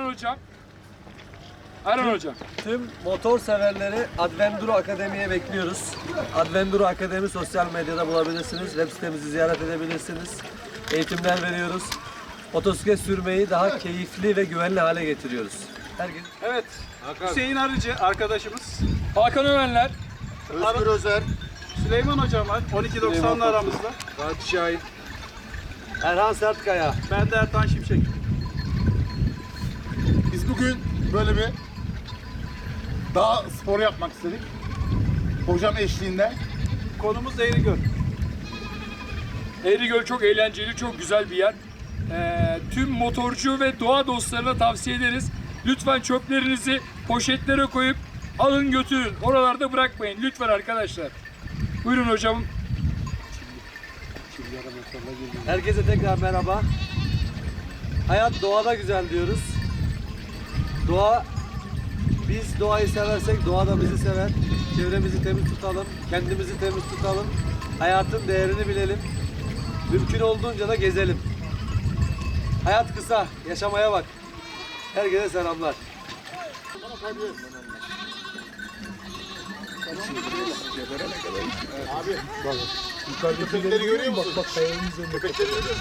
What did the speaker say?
Erhan hocam. Erhan hocam. Tüm motor severleri Advenduro Akademi'ye bekliyoruz. Advenduro Akademi sosyal medyada bulabilirsiniz. Web sitemizi ziyaret edebilirsiniz. Eğitimler veriyoruz. Motosiklet sürmeyi daha keyifli ve güvenli hale getiriyoruz. Herkes Evet. Hüseyin Arıcı arkadaşımız. Hakan Ömenler. Özgür Özer. Süleyman Hocam var. 12.90'lı aramızda. Fatih Şahin. Erhan Sertkaya. Ben de Ertan Şimşek. Biz bugün böyle bir daha spor yapmak istedik. Hocam eşliğinde. Konumuz Eğrigöl. Eğrigöl çok eğlenceli, çok güzel bir yer. Ee, tüm motorcu ve doğa dostlarına tavsiye ederiz. Lütfen çöplerinizi poşetlere koyup alın götürün. Oralarda bırakmayın lütfen arkadaşlar. Buyurun hocam. Herkese tekrar merhaba. Hayat doğada güzel diyoruz. Doğa biz doğayı seversek doğa da bizi sever. Çevremizi temiz tutalım, kendimizi temiz tutalım. Hayatın değerini bilelim. Mümkün olduğunca da gezelim. Hayat kısa, yaşamaya bak. Herkese selamlar. Köpekleri görüyor musun? Bak bak Köpekleri görüyor musun?